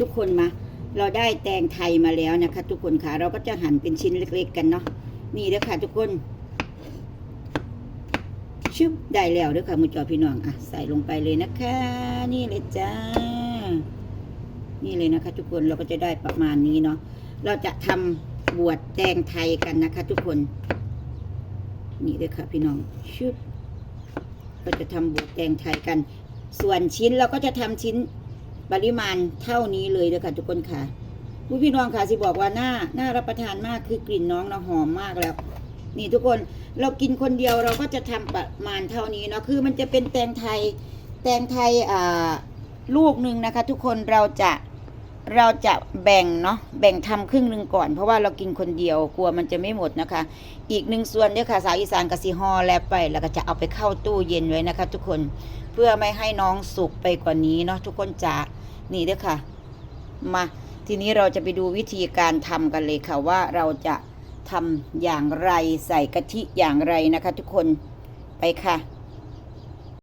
ทุกคนมา เราได้แตงไทยมาแล้วนะคะ ทุกคนค่ะเราก็จะหั่นเป็นชิ้นเล็ก ๆ กันเนาะนี่เด้อค่ะ ทุกคนชึบได้แล้วเด้อค่ะมือจอพี่น้องอะใส่ลงไปเลยนะคะ นี่เลยจ้า นี่เลยนะคะ ทุกคนเราก็จะได้ประมาณนี้เนาะเราจะทำบวชแตงไทยกันนะคะ ทุกคน นี่เลยค่ะ พี่น้องชึบเราจะทำบวชแตงไทยกัน ส่วนชิ้นเราก็จะทำชิ้น ปริมาณเท่านี้เลยเด้อค่ะทุกคนค่ะอุ๊ยพี่น้องค่ะสิบอกว่าหน้าหน้ารับประทานมากคือกลิ่นน้องนะหอมมากแล้ว นี่ทุกคนเรากินคนเดียวเราก็จะทำประมาณเท่านี้เนาะคือมันจะเป็นแตงไทยแตงไทยอ่าลูกหนึ่งนะคะ ทุกคนเราจะเราจะแบ่งเนาะแบ่งทำครึ่งหนึ่งก่อน เพราะว่าเรากินคนเดียวกลัวมันจะไม่หมดนะคะ อีกหนึ่งส่วนเนี่ยค่ะสาวอีสานกสิฮอแลบไป แล้วก็จะเอาไปเข้าตู้เย็นไว้นะคะ ทุกคนเพื่อไม่ให้น้องสุกไปกว่านี้เนาะทุกคนจ๋า นี่เด้อค่ะ มาทีนี้เราจะไปดูวิธีการทำกันเลยค่ะว่าเราจะทำอย่างไรใส่กะทิอย่างไรนะคะ ทุกคนไปค่ะ